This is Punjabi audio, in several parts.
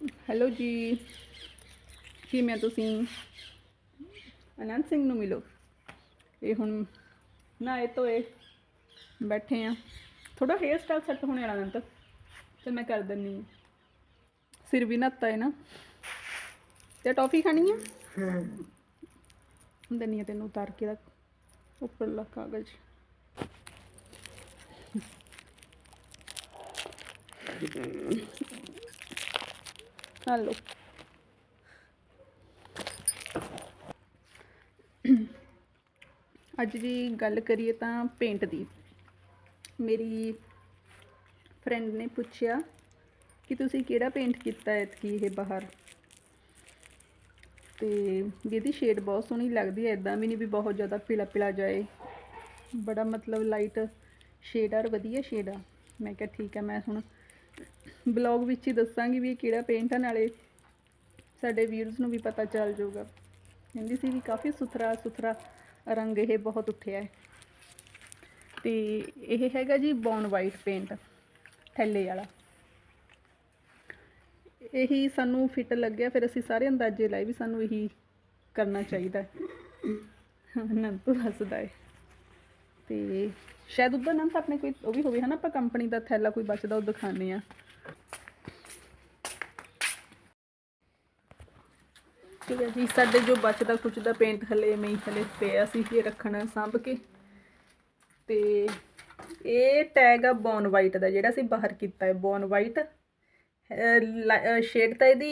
ਹੈਲੋ ਜੀ। ਕਿਵੇਂ ਹੋ ਤੁਸੀਂ? ਅਨੰਤ ਸਿੰਘ ਨੂੰ ਮਿਲੋ। ਇਹ ਹੁਣ ਨਹਾਏ ਧੋਏ ਬੈਠੇ ਆ। ਥੋੜਾ ਹੇਅਰ ਸਟਾਈਲ ਸੈੱਟ ਹੋਣੇ ਵਾਲਾ ਅਨੰਤ। ਤੇ ਮੈਂ ਕਰ ਦਿੰਨੀ ਹਾਂ ਸਿਰ ਵੀ ਨਹਾਤਾ ਹੈ ਨਾ। ਤੇ ਟੌਫੀ ਖਾਣੀ ਆ? ਹਾਂ ਦਿੰਨੀ ਆ ਤੈਨੂੰ ਉਤਾਰ ਕੇ ਦਾ ਉੱਪਰਲਾ ਕਾਗਜ਼। ਹਲੋ ਅੱਜ ਦੀ ਗੱਲ ਕਰੀਏ ਤਾਂ ਪੇਂਟ ਦੀ। ਮੇਰੀ ਫਰੈਂਡ ਨੇ ਪੁੱਛਿਆ ਕਿ ਤੁਸੀਂ ਕਿਹੜਾ ਪੇਂਟ ਕੀਤਾ ਹੈ ਕਿ ਇਹ ਬਾਹਰ? ਤੇ ਵੀ ਇਹਦੀ ਸ਼ੇਡ ਬਹੁਤ ਸੋਹਣੀ ਲੱਗਦੀ ਹੈ ਇਦਾਂ ਵੀ ਨਹੀਂ ਵੀ ਬਹੁਤ ਜ਼ਿਆਦਾ ਪੀਲਾ ਪੀਲਾ ਜਾਏ। ਬੜਾ ਮਤਲਬ ਲਾਈਟ ਸ਼ੇਡ ਆ ਵਧੀਆ ਸ਼ੇਡ ਆ। ਮੈਂ ਕਿਹਾ ਠੀਕ ਹੈ ਮੈਂ ਹੁਣ ਬਲੌਗ ਵਿੱਚ ਹੀ ਦੱਸਾਂਗੀ ਵੀ ਇਹ ਕਿਹੜਾ ਪੇਂਟ ਆ, ਨਾਲੇ ਸਾਡੇ ਵੀਰਸ ਨੂੰ ਵੀ ਪਤਾ ਚੱਲ ਜਾਊਗਾ। ਕਹਿੰਦੀ ਸੀ ਵੀ ਕਾਫੀ ਸੁਥਰਾ ਸੁਥਰਾ ਰੰਗ ਇਹ ਬਹੁਤ ਉੱਠਿਆ ਹੈ। ਤੇ ਇਹ ਹੈਗਾ ਜੀ ਬੌਨ ਵਾਈਟ ਪੇਂਟ ਥੈਲੇ ਵਾਲਾ। ਇਹੀ ਸਾਨੂੰ ਫਿੱਟ ਲੱਗਿਆ, ਫਿਰ ਅਸੀਂ ਸਾਰੇ ਅੰਦਾਜ਼ੇ ਲਾਏ ਵੀ ਸਾਨੂੰ ਇਹੀ ਕਰਨਾ ਚਾਹੀਦਾ ਹੈ। ਨੰਤੂ ਹੱਸਦਾ ਹੈ। ਤੇ ਸ਼ਾਇਦ ਉਹਦਾ ਨਾ ਆਪਣੇ ਕੋਈ, ਉਹ ਵੀ ਹੋਵੇ ਹਨਾ, ਆਪਾਂ ਕੰਪਨੀ ਦਾ ਥੈਲਾ ਕੋਈ ਬਚਦਾ, ਉਹ ਦਿਖਾਣੇ ਆ ਠੀਕ ਹੈ ਜੀ, ਸਾਡੇ ਜੋ ਬਚਦਾ ਕੁਝ ਦਾ ਪੇਂਟ ਹਲੇ ਮੈਂ ਹਲੇ ਪਿਆ ਸੀ, ਇਹ ਰੱਖਣਾ ਸਾਂਭ ਕੇ। ਤੇ ਇਹ ਟੈਗ ਆ ਬੌਨ ਵਾਈਟ ਦਾ, ਜਿਹੜਾ ਅਸੀਂ ਬਾਹਰ ਕੀਤਾ ਹੈ ਬੌਨ ਵਾਈਟ ਸ਼ੇਡ ਤਾਂ ਇਹਦੀ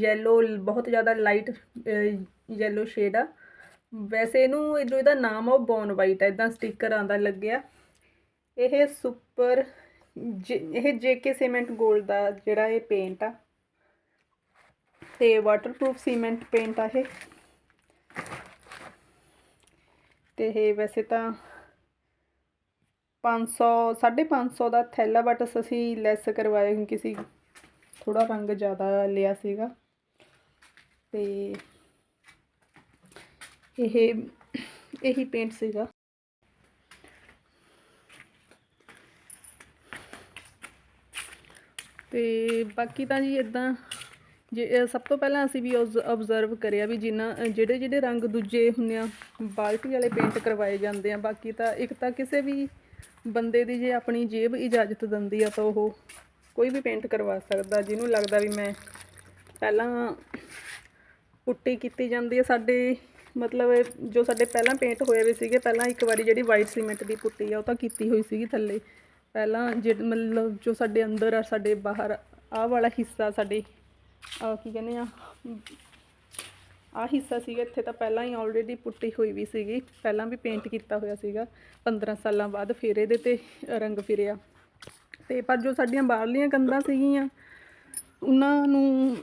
ਯੈਲੋ ਬਹੁਤ ਜ਼ਿਆਦਾ ਲਾਈਟ ਯੈਲੋ ਸ਼ੇਡ ਆ। ਵੈਸੇ ਇਹਨੂੰ ਜੋ ਇਹਦਾ ਨਾਮ ਆ, ਉਹ ਬੌਨ ਵਾਈਟ ਆ ਇਦਾਂ ਸਟicker ਆਂਦਾ ਲੱਗਿਆ। ਇਹ ਸੁਪਰ ਇਹ ਜੇਕੇ ਸੀਮੈਂਟ ਗੋਲਡ ਦਾ ਜਿਹੜਾ ਇਹ ਪੇਂਟ ਆ। ਤੇ ਵਾਟਰਪ੍ਰੂਫ ਸੀਮੈਂਟ ਪੇਂਟ ਆ ਇਹ। ਤੇ ਇਹ ਵੈਸੇ ਤਾਂ 500 550 ਦਾ ਥੈਲਾ ਬਟ ਅਸੀਂ ਲੈਸ ਕਰਵਾਇਆ ਕਿਉਂਕਿ ਸੀ ਥੋੜਾ ਰੰਗ ਜ਼ਿਆਦਾ ਲਿਆ ਸੀਗਾ। ਤੇ ਇਹ, ਇਹੀ ਪੇਂਟ ਸੀਗਾ। ਤੇ ਬਾਕੀ ਤਾਂ ਜੀ ਇਦਾਂ ਜੇ ਸਭ ਤੋਂ ਪਹਿਲਾਂ ਅਸੀਂ ਵੀ ਆਬਜ਼ਰਵ ਕਰਿਆ ਵੀ ਜਿੰਨਾ ਜਿਹੜੇ ਜਿਹੜੇ ਰੰਗ ਦੂਜੇ ਹੁੰਦੇ ਆ, ਬਾਲਟੀ ਵਾਲੇ ਪੇਂਟ ਕਰਵਾਏ ਜਾਂਦੇ ਆ, ਬਾਕੀ ਤਾਂ ਇੱਕ ਤਾਂ ਕਿਸੇ ਵੀ ਬੰਦੇ ਦੀ ਜੇ ਆਪਣੀ ਜੇਬ ਇਜਾਜ਼ਤ ਦਿੰਦੀ ਆ ਤਾਂ ਉਹ ਕੋਈ ਵੀ ਪੇਂਟ ਕਰਵਾ ਸਕਦਾ, ਜਿਹਨੂੰ ਲੱਗਦਾ ਵੀ ਮੈਂ ਪਹਿਲਾਂ ਪੁੱਟੀ ਕੀਤੀ ਜਾਂਦੀ ਹੈ ਸਾਡੇ ਮਤਲਬ ਜੋ ਸਾਡੇ ਪਹਿਲਾਂ ਪੇਂਟ ਹੋਏ ਹੋਏ ਸੀਗੇ, ਪਹਿਲਾਂ ਇੱਕ ਵਾਰੀ ਜਿਹੜੀ ਵਾਈਟ ਸੀਮੈਂਟ ਦੀ ਪੁੱਟੀ ਆ, ਉਹ ਤਾਂ ਕੀਤੀ ਹੋਈ ਸੀਗੀ ਥੱਲੇ। ਪਹਿਲਾਂ ਜਿਹੜੇ ਮਤਲਬ ਜੋ ਸਾਡੇ ਅੰਦਰ ਆ, ਸਾਡੇ ਬਾਹਰ ਆਹ ਵਾਲਾ ਹਿੱਸਾ, ਸਾਡੇ ਕੀ ਕਹਿੰਦੇ ਆ? ਆਹ ਹਿੱਸਾ ਸੀਗਾ, ਇੱਥੇ ਤਾਂ ਪਹਿਲਾਂ ਹੀ ਆਲਰੇਡੀ ਪੁੱਟੀ ਹੋਈ ਵੀ ਸੀਗੀ। ਪਹਿਲਾਂ ਵੀ ਪੇਂਟ ਕੀਤਾ ਹੋਇਆ ਸੀਗਾ। 15 ਸਾਲਾਂ ਬਾਅਦ ਫਿਰ ਇਹਦੇ ਤੇ ਰੰਗ ਫਿਰਿਆ। ਤੇ ਪਰ ਜੋ ਸਾਡੀਆਂ ਬਾਹਰਲੀਆਂ ਕੰਧਾਂ ਸੀਗੀਆਂ, ਉਹਨਾਂ ਨੂੰ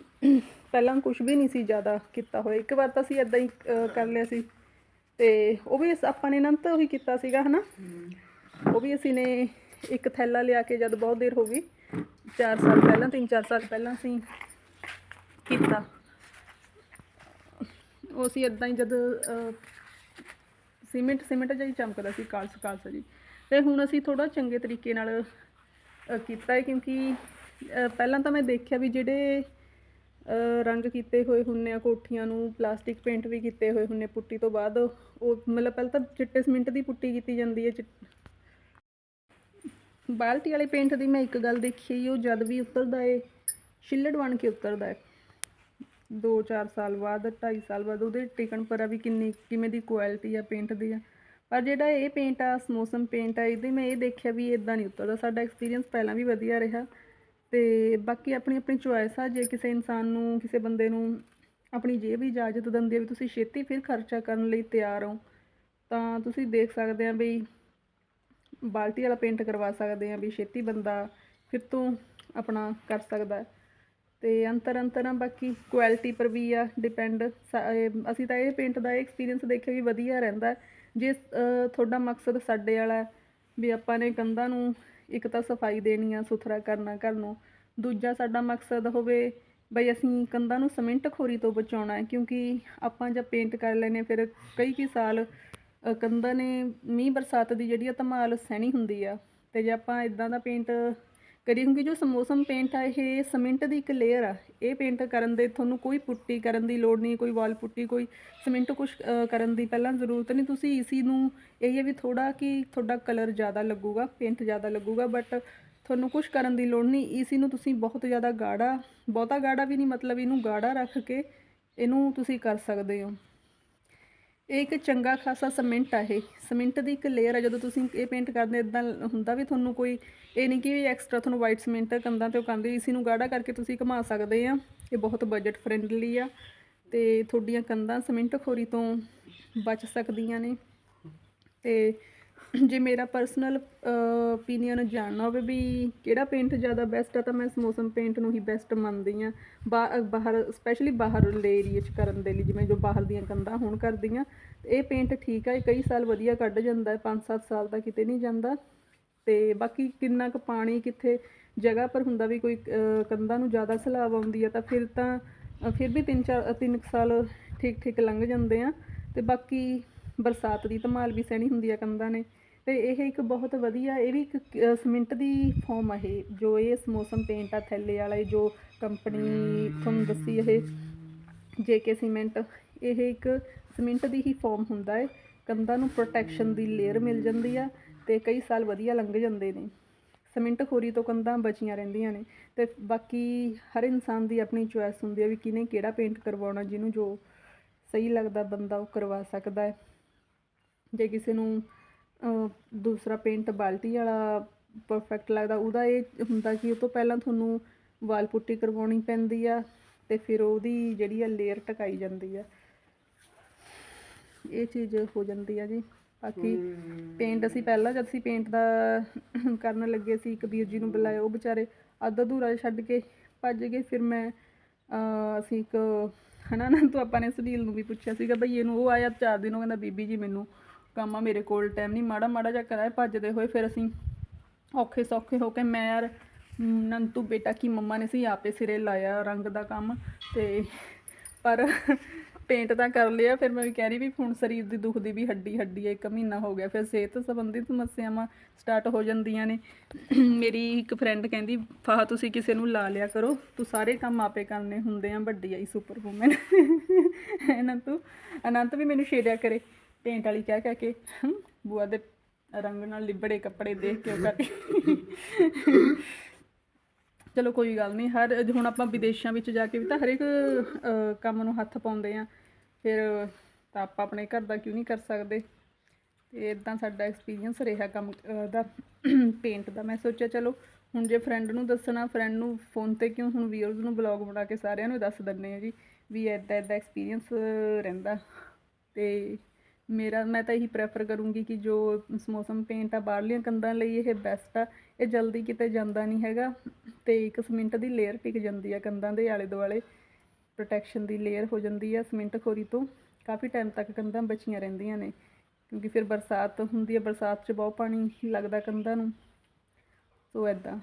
ਪਹਿਲਾਂ ਕੁਝ ਵੀ ਨਹੀਂ ਸੀ ਜ਼ਿਆਦਾ ਕੀਤਾ ਹੋਇਆ। ਇੱਕ ਵਾਰ ਤਾਂ ਅਸੀਂ ਇਦਾਂ ਹੀ ਕਰ ਲਿਆ ਸੀ। ਤੇ ਉਹ ਵੀ ਅਸ- ਆਪਾਂ ਨੇ ਨੰਤ ਉਹੀ ਕੀਤਾ ਸੀਗਾ, ਹਨਾ? ਉਹ ਵੀ ਅਸੀਂ ਨੇ ਇੱਕ ਥੈਲਾ ਲਿਆ ਕੇ ਜਦ ਬਹੁਤ ਦੇਰ ਹੋ ਗਈ 4 ਸਾਲ ਪਹਿਲਾਂ 3-4 ਸਾਲ ਪਹਿਲਾਂ ਅਸੀਂ ਕੀਤਾ। ਉਹ ਅਸੀਂ ਇਦਾਂ ਹੀ ਜਦ ਅ, ਸੀਮੈਂਟ ਸੀਮੈਂਟ ਜਿਹਾ ਹੀ ਚਮਕਦਾ ਸੀ ਕਾਲਸ ਕਾਲਸ ਜੀ। ਤੇ ਹੁਣ ਅਸੀਂ ਥੋੜਾ ਚੰਗੇ ਤਰੀਕੇ ਨਾਲ ਕੀਤਾ ਹੈ ਕਿਉਂਕਿ ਪਹਿਲਾਂ ਤਾਂ ਮੈਂ ਦੇਖਿਆ ਵੀ ਜਿਹੜੇ ਰੰਗ ਕੀਤੇ ਹੋਏ ਹੁੰਨੇ ਆ ਕੋਠੀਆਂ ਨੂੰ ਪਲਾਸਟਿਕ ਪੇਂਟ ਵੀ ਕੀਤੇ ਹੋਏ ਹੁੰਨੇ ਪੁੱਟੀ ਤੋਂ ਬਾਅਦ ਉਹ ਮਤਲਬ ਪਹਿਲਾਂ ਤਾਂ ਚਿੱਟੇ ਸੀਮੈਂਟ ਦੀ ਪੁੱਟੀ ਕੀਤੀ ਜਾਂਦੀ ਹੈ ਚਿੱਟ- ਬਾਲਟੀ ਵਾਲੇ ਪੇਂਟ ਦੀ ਮੈਂ ਇੱਕ ਗੱਲ ਦੇਖੀ ਉਹ ਜਦ ਵੀ ਉਤਰਦਾ ਏ ਛਿੱਲੜ ਬਣ ਕੇ ਉਤਰਦਾ ਹੈ 2-4 ਸਾਲ ਬਾਅਦ, ਢਾਈ ਸਾਲ ਬਾਅਦ ਉਹਦੇ ਟਿਕਣ ਪਰ ਆ ਵੀ ਕਿੰਨੀ, ਕਿਵੇਂ ਦੀ ਕੁਆਲਿਟੀ ਆ ਪੇਂਟ ਦੀ ਆ। ਪਰ ਜਿਹੜਾ ਇਹ ਪੇਂਟ ਆ ਸਮੋਸਮ ਪੇਂਟ ਆ, ਇਹਦੇ ਮੈਂ ਇਹ ਦੇਖਿਆ ਵੀ ਇਦਾਂ ਨਹੀਂ ਉਤਰਦਾ। ਸਾਡਾ ਐਕਸਪੀਰੀਅੰਸ ਪਹਿਲਾਂ ਵੀ ਵਧੀਆ ਰਿਹਾ ਤੇ ਬਾਕੀ ਆਪਣੀ ਆਪਣੀ ਚੁਆਇਸ ਆ। ਜੇ ਕਿਸੇ ਇਨਸਾਨ ਨੂੰ, ਕਿਸੇ ਬੰਦੇ ਨੂੰ ਆਪਣੀ ਜੇਬ ਇਜਾਜ਼ਤ ਦਿੰਦੀ ਆ ਵੀ ਤੁਸੀਂ ਛੇਤੀ ਫਿਰ ਖਰਚਾ ਕਰਨ ਲਈ ਤਿਆਰ ਹੋ, ਤਾਂ ਤੁਸੀਂ ਦੇਖ ਸਕਦੇ ਆ ਵੀ ਬਾਲਟੀ ਵਾਲਾ ਪੇਂਟ ਕਰਵਾ ਸਕਦੇ ਆ ਵੀ ਛੇਤੀ ਬੰਦਾ ਫਿਰ ਤੋਂ ਆਪਣਾ ਕਰ ਸਕਦਾ। ਤੇ ਅੰਤਰ ਅੰਤਰ ਆ ਬਾਕੀ ਕੁਆਲਿਟੀ ਪਰ ਵੀ ਆ ਡਿਪੈਂਡ ਅਸੀਂ ਤਾਂ ਇਹ ਪੇਂਟ ਦਾ ਐਕਸਪੀਰੀਅੰਸ ਦੇਖਿਆ ਵੀ ਵਧੀਆ ਰਹਿੰਦਾ। ਜੇ ਤੁਹਾਡਾ ਮਕਸਦ ਸਾਡੇ ਵਾਲਾ ਵੀ ਆਪਾਂ ਨੇ ਕੰਧਾਂ ਨੂੰ ਇੱਕ ਤਾਂ ਸਫ਼ਾਈ ਦੇਣੀ ਆ, ਸੁਥਰਾ ਕਰਨਾ ਘਰ ਨੂੰ, ਦੂਜਾ ਸਾਡਾ ਮਕਸਦ ਹੋਵੇ ਬਈ ਅਸੀਂ ਕੰਧਾਂ ਨੂੰ ਸਿਮੈਂਟ ਖੋਰੀ ਤੋਂ ਬਚਾਉਣਾ ਹੈ, ਕਿਉਂਕਿ ਆਪਾਂ ਜਦ ਪੇਂਟ ਕਰ ਲੈਨੇ ਫਿਰ ਕਈ ਕਈ ਸਾਲ ਕੰਧਾਂ ਨੇ ਮੀਂਹ ਬਰਸਾਤ ਦੀ ਜਿਹੜੀ ਆ ਧਮਾਲ ਸਹਿਣੀ ਹੁੰਦੀ ਆ, ਤੇ ਜੇ ਆਪਾਂ ਇਦਾਂ ਦਾ ਪੇਂਟ ਕਰੀ ਕਿਉਂਕਿ ਜੋ ਸਮੋਸਮ ਪੇਂਟ ਆ, ਇਹ ਸੀਮੈਂਟ ਦੀ ਇੱਕ ਲੇਅਰ ਆ। ਇਹ ਪੇਂਟ ਕਰਨ ਦੇ ਤੁਹਾਨੂੰ ਕੋਈ ਪੁੱਟੀ ਕਰਨ ਦੀ ਲੋੜ ਨਹੀਂ, ਕੋਈ ਵਾਲ ਪੁੱਟੀ, ਕੋਈ ਸੀਮੈਂਟ ਕੁਝ ਕਰਨ ਦੀ ਪਹਿਲਾਂ ਜ਼ਰੂਰਤ ਨਹੀਂ। ਤੁਸੀਂ ਇਸੀ ਨੂੰ, ਇਹ ਹੈ ਵੀ ਥੋੜਾ ਕਿ ਤੁਹਾਡਾ ਕਲਰ ਜ਼ਿਆਦਾ ਲੱਗੂਗਾ ਪੇਂਟ ਜ਼ਿਆਦਾ ਲੱਗੂਗਾ ਬਟ ਤੁਹਾਨੂੰ ਕੁਝ ਕਰਨ ਦੀ ਲੋੜ ਨਹੀਂ। ਇਸੀ ਨੂੰ ਤੁਸੀਂ ਬਹੁਤ ਜ਼ਿਆਦਾ ਗਾੜਾ, ਬਹੁਤਾ ਗਾੜਾ ਵੀ ਨਹੀਂ, ਮਤਲਬ ਇਹਨੂੰ ਗਾੜਾ ਰੱਖ ਕੇ ਇਹਨੂੰ ਤੁਸੀਂ ਕਰ ਸਕਦੇ ਹੋ। ਇਹ ਇੱਕ ਚੰਗਾ ਖਾਸਾ ਸੀਮੈਂਟ ਆ ਇਹ। ਸੀਮੈਂਟ ਦੀ ਇੱਕ ਲੇਅਰ ਆ, ਜਦੋਂ ਤੁਸੀਂ ਇਹ ਪੇਂਟ ਕਰਦੇ ਇਦਾਂ ਹੁੰਦਾ ਵੀ ਤੁਹਾਨੂੰ ਕੋਈ ਇਹ ਨਹੀਂ ਕਿ ਐਕਸਟਰਾ ਤੁਹਾਨੂੰ ਵਾਈਟ ਸੀਮੈਂਟ ਕੰਧਾਂ ਤੇ ਉਹ ਕੰਦੇ ਇਸ ਨੂੰ ਗਾੜਾ ਕਰਕੇ ਤੁਸੀਂ ਘੁਮਾ ਸਕਦੇ ਆ। ਇਹ ਬਹੁਤ ਬਜਟ ਫ੍ਰੈਂਡਲੀ ਆ ਤੇ ਤੁਹਾਡੀਆਂ ਕੰਧਾਂ ਸੀਮੈਂਟ ਖੋਰੀ ਤੋਂ ਬਚ ਸਕਦੀਆਂ ਨੇ। ਤੇ ਜੇ ਮੇਰਾ ਪਰਸਨਲ ਓਪੀਨੀਅਨ ਜਾਣਨਾ ਹੋਵੇ ਵੀ ਕਿਹੜਾ ਪੇਂਟ ਜ਼ਿਆਦਾ ਬੈਸਟ ਆ, ਤਾਂ ਮੈਂ ਸਮੋਸਮ ਪੇਂਟ ਨੂੰ ਹੀ ਬੈਸਟ ਮੰਨਦੀ ਆ ਬਾਹਰ ਸਪੈਸ਼ਲੀ ਬਾਹਰਲੇ ਏਰੀਆ 'ਚ ਕਰਨ ਦੇ ਲਈ, ਜਿਵੇਂ ਜੋ ਬਾਹਰ ਦੀਆਂ ਕੰਧਾਂ ਹੁਣ ਕਰਦੀਆਂ ਇਹ ਪੇਂਟ ਠੀਕ ਆ, ਇਹ ਕਈ ਸਾਲ ਵਧੀਆ ਕੱਢ ਜਾਂਦਾ ਹੈ 5-7 ਸਾਲ ਦਾ ਕਿਤੇ ਨਹੀਂ ਜਾਂਦਾ। ਤੇ ਬਾਕੀ ਕਿੰਨਾ ਕੁ ਪਾਣੀ ਕਿੱਥੇ ਜਗ੍ਹਾ ਪਰ ਹੁੰਦਾ ਵੀ ਕੋਈ ਕੰਧਾਂ ਨੂੰ ਜ਼ਿਆਦਾ ਸਲਾਬ ਆਉਂਦੀ ਆ, ਤਾਂ ਫਿਰ ਤਾਂ ਫਿਰ ਵੀ 3-4 3 ਸਾਲ ਠੀਕ ਠੀਕ ਲੰਘ ਜਾਂਦੇ ਆ। ਤੇ ਬਾਕੀ ਬਰਸਾਤ ਦੀ ਧਮਾਲ ਵੀ ਸਹਿਣੀ ਹੁੰਦੀ ਆ ਕੰਧਾਂ ਨੇ। ਤੇ ਇਹ ਇੱਕ ਬਹੁਤ ਵਧੀਆ ਇਹ ਵੀ ਇੱਕ ਅਹ, ਦੀ ਫਾਰਮ ਆ ਇਹ ਜੋ ਇਹ ਸਮੋਸਮ ਪੇਂਟ ਆ ਥੈਲੇ ਵਾਲਾ ਜੋ ਕੰਪਨੀ ਤੁਹਾਨੂੰ ਦੱਸੀ ਇਹ ਜੇਕੇ ਸੀਮੈਂਟ ਇਹ ਇੱਕ ਸੀਮੈਂਟ ਦੀ ਹੀ ਫਾਰਮ ਹੁੰਦਾ ਹੈ ਕੰਧਾਂ ਨੂੰ ਪ੍ਰੋਟੈਕਸ਼ਨ ਦੀ ਲੇਅਰ ਮਿਲ ਜਾਂਦੀ ਆ ਤੇ ਕਈ ਸਾਲ ਵਧੀਆ ਲੰਘ ਜਾਂਦੇ ਨੇ। ਸੀਮੈਂਟ ਖੋਰੀ ਤੋਂ ਕੰਧਾਂ ਬਚੀਆਂ ਰਹਿੰਦੀਆਂ ਨੇ। ਤੇ ਬਾਕੀ ਹਰ ਇਨਸਾਨ ਦੀ ਆਪਣੀ ਚੁਆਇਸ ਹੁੰਦੀ ਹੈ ਵੀ ਕਿਹਨੇ ਕਿਹੜਾ ਪੇਂਟ ਕਰਵਾਉਣਾ ਜਿਹਨੂੰ ਜੋ ਸਹੀ ਲੱਗਦਾ ਬੰਦਾ ਉਹ ਕਰਵਾ ਸਕਦਾ ਹੈ ਜੇ ਕਿਸੇ ਨੂੰ ਦੂਸਰਾ ਪੇਂਟ ਬਾਲਟੀ ਵਾਲਾ ਪਰਫੈਕਟ ਲੱਗਦਾ, ਉਹਦਾ ਇਹ ਹੁੰਦਾ ਕਿ ਉਹ ਤੋਂ ਪਹਿਲਾਂ ਤੁਹਾਨੂੰ ਵਾਲ ਪੁੱਟੀ ਕਰਵਾਉਣੀ ਪੈਂਦੀ ਆ ਤੇ ਫਿਰ ਉਹਦੀ ਜਿਹੜੀ ਆ ਲੇਅਰ ਟਕਾਈ ਜਾਂਦੀ ਆ। ਇਹ ਚੀਜ਼ ਹੋ ਜਾਂਦੀ ਆ ਜੀ। ਬਾਕੀ ਪੇਂਟ ਅਸੀਂ ਪਹਿਲਾਂ ਜਦ ਅਸੀਂ ਪੇਂਟ ਦਾ ਕਰਨ ਲੱਗੇ ਸੀ ਕਬੀਰ ਜੀ ਨੂੰ ਬੁਲਾਇਆ, ਉਹ ਵਿਚਾਰੇ ਅੱਧ ਅਧੂਰਾ ਛੱਡ ਕੇ ਭੱਜ ਗਏ। ਫਿਰ ਮੈਂ ਅਸੀਂ ਇੱਕ ਹਨਾ ਨਾ ਤੋਂ ਆਪਾਂ ਨੇ ਸੁਨੀਲ ਨੂੰ ਵੀ ਪੁੱਛਿਆ ਸੀਗਾ, ਬਈ ਇਹਨੂੰ ਉਹ ਆਇਆ ਚਾਰ ਦਿਨ, ਉਹ ਕਹਿੰਦਾ ਬੀਬੀ ਜੀ ਮੈਨੂੰ ਕੰਮ ਆ ਮੇਰੇ ਕੋਲ ਟਾਈਮ ਨਹੀਂ ਮਾੜਾ ਮਾੜਾ ਜਿਹਾ ਕਰਾਇਆ ਭੱਜਦੇ ਹੋਏ ਫਿਰ ਅਸੀਂ ਔਖੇ ਸੌਖੇ ਹੋ ਕੇ ਮੈਂ ਯਾਰ ਨੰਤੂ ਬੇਟਾ ਕੀ ਮੰਮਾ ਨੇ ਸੀ, ਆਪੇ ਸਿਰੇ ਲਾਇਆ ਰੰਗ ਦਾ ਕੰਮ ਤੇ ਪਰ ਪੇਂਟ ਤਾਂ ਕਰ ਲਿਆ, ਫਿਰ ਮੈਂ ਵੀ ਕਹਿ ਰਹੀ ਵੀ ਹੁਣ ਸਰੀਰ ਦੀ ਦੁਖਦੀ ਵੀ ਹੱਡੀ ਹੱਡੀ ਹੈ ਇੱਕ ਮਹੀਨਾ ਹੋ ਗਿਆ, ਫਿਰ ਸਿਹਤ ਸੰਬੰਧੀ ਸਮੱਸਿਆਵਾਂ ਸਟਾਰਟ ਹੋ ਜਾਂਦੀਆਂ ਨੇ। ਮੇਰੀ ਇੱਕ ਫਰੈਂਡ ਕਹਿੰਦੀ, ਫਾਹ ਤੁਸੀਂ ਕਿਸੇ ਨੂੰ ਲਾ ਲਿਆ ਕਰੋ, ਤੂੰ ਸਾਰੇ ਕੰਮ ਆਪੇ ਕਰਨੇ ਹੁੰਦੇ ਆ, ਵੱਡੀ ਆਈ ਸੁਪਰ ਵੂਮਨ ਅਨੰਤੂ, ਅਨੰਤ ਵੀ ਮੈਨੂੰ ਛੇੜਿਆ ਕਰੇ। ਪੇਂਟ ਵਾਲੀ ਕਹਿ ਕਹਿ ਕੇ ਬੂਆ ਦੇ ਰੰਗ ਨਾਲ ਲਿਬੜੇ ਕੱਪੜੇ ਦੇਖ ਕੇ ਉਹ ਕਰਕੇ ਚਲੋ ਕੋਈ ਗੱਲ ਨਹੀਂ, ਹਰ ਹੁਣ ਆਪਾਂ ਵਿਦੇਸ਼ਾਂ ਵਿੱਚ ਜਾ ਕੇ ਵੀ ਤਾਂ ਹਰੇਕ ਕੰਮ ਨੂੰ ਹੱਥ ਪਾਉਂਦੇ ਆ ਫਿਰ ਤਾਂ ਆਪਾਂ ਆਪਣੇ ਘਰ ਦਾ ਕਿਉਂ ਨਹੀਂ ਕਰ ਸਕਦੇ? ਤੇ ਇਦਾਂ ਸਾਡਾ ਐਕਸਪੀਰੀਅੰਸ ਰਿਹਾ ਕੰਮ ਦਾ, ਪੇਂਟ ਦਾ। ਮੈਂ ਸੋਚਿਆ ਚਲੋ, ਹੁਣ ਜੇ ਫਰੈਂਡ ਨੂੰ ਦੱਸਣਾ ਫਰੈਂਡ ਨੂੰ ਫੋਨ ਤੇ ਕਿਉਂ ਹੁਣ ਵੀਅਰਸ ਨੂੰ ਬਲੌਗ ਬਣਾ ਕੇ ਸਾਰਿਆਂ ਨੂੰ ਦੱਸ ਦਿੰਨੇ ਆ ਜੀ, ਵੀ ਇਦਾਂ ਇਦਾਂ ਐਕਸਪੀਰੀਅੰਸ ਰਹਿੰਦਾ। ਤੇ ਮੇਰਾ, ਮੈਂ ਤਾਂ ਇਹੀ ਪ੍ਰੈਫਰ ਕਰੂੰਗੀ ਕਿ ਜੋ ਸਮੋਸਮ ਪੇਂਟ ਆ, ਬਾਹਰਲੀਆਂ ਕੰਧਾਂ ਲਈ ਇਹ ਬੈਸਟ ਆ। ਇਹ ਜਲਦੀ ਕਿਤੇ ਜਾਂਦਾ ਨਹੀਂ ਹੈਗਾ ਤੇ ਇੱਕ ਸੀਮੈਂਟ ਦੀ ਲੇਅਰ ਟਿਕ ਜਾਂਦੀ ਆ ਕੰਧਾਂ ਦੇ ਆਲੇ ਦੁਆਲੇ ਪ੍ਰੋਟੈਕਸ਼ਨ ਦੀ ਲੇਅਰ ਹੋ ਜਾਂਦੀ ਆ ਸੀਮੈਂਟ ਖੋਰੀ ਤੋਂ। ਕਾਫੀ ਟਾਈਮ ਤੱਕ ਕੰਧਾਂ ਬਚੀਆਂ ਰਹਿੰਦੀਆਂ ਨੇ, ਕਿਉਂਕਿ ਫਿਰ ਬਰਸਾਤ ਹੁੰਦੀ ਹੈ ਬਰਸਾਤ 'ਚ ਬਹੁਤ ਪਾਣੀ ਲੱਗਦਾ ਕੰਧਾਂ ਨੂੰ। ਸੋ ਐਦਾਂ